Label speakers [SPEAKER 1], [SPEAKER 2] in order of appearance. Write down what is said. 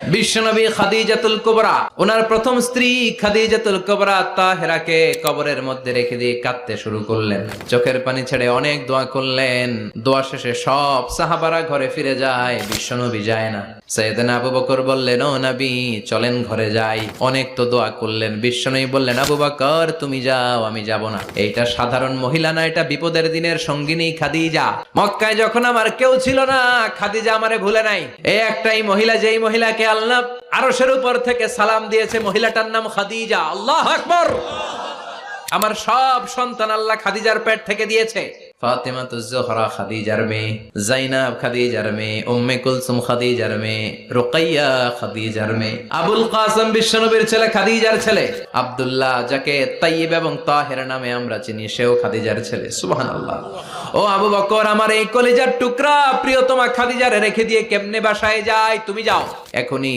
[SPEAKER 1] বিশ্বনবী খাদিজাতুল কুবরা, ওনার প্রথম স্ত্রী খাদিজাতুল কুবরা তাহেরাকে কবরের মধ্যে রেখে দিয়ে কাঁদতে শুরু করলেন। চোখের পানি ছেড়ে অনেক দোয়া করলেন। দোয়া শেষে সব সাহাবারা ঘরে ফিরে যায়, বিশ্বনবী যায় না। সৈয়দনা আবু বকর বললেন, ও নবী, চলেন ঘরে যাই। অনেক তো দোয়া করলেন। বিশ্বনবী বললেন, আবু বকর, তুমি যাও, আমি যাব না। এইটা সাধারণ মহিলা না, এটা বিপদের দিনের সঙ্গিনী খাদিজা। মক্কায় যখন আমার কেউ ছিল না, খাদিজা আমারে ভুলে নাই। এই একটাই মহিলা, যেই মহিলাকে আল্লাহ আরশের উপর থেকে সালাম দিয়েছে, মহিলাটার নাম খাদিজা। আল্লাহ আকবর। আমার সব সন্তান আল্লাহ খাদিজার পেট থেকে দিয়েছে। খাদিজার জাইনাব উম্মে কুলসুম আবুল কাসম বিশ্বনবীর ছেলে খাদিজার ছেলে, আব্দুল্লাহ যাকে তাইয়িব এবং তাহের নামে আমরা চিনি, সেও খাদিজার ছেলে, সুবহানাল্লাহ। ও আবু বকর, আমার এই কলিজার টুকরা প্রিয়তমা খাদিজারে রেখে দিয়ে কেমনে বাসায় যায়, তুমি যাও। এখনই